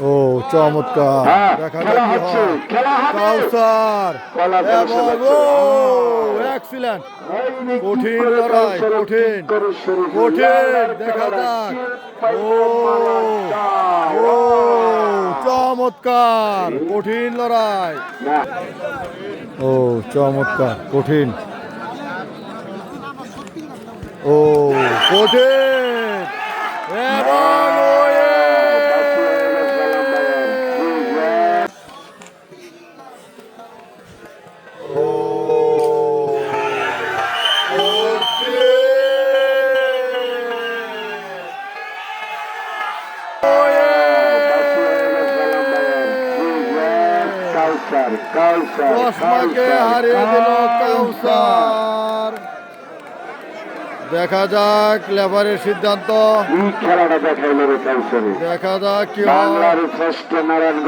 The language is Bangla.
ও চমৎকার। হ্যাঁ, দেখা যাক কি হয়। কাউসার। এক্সিলেন্ট কঠিন লড়াই, কঠিন। কঠিন, দেখা যাক। ও, ও চমৎকার। কঠিন লড়াই। ও চমৎকার। কঠিন। ও কঠিন কাউসার, কাউসার, কাউসার, হারিয়ে দিল কাউসার। দেখা যাক লেবারের সিদ্ধান্ত। এই খেলাটা দেখাইলো রে কাউসারে। দেখা যাক কি বাংলার শ্রেষ্ঠ নারায়ণ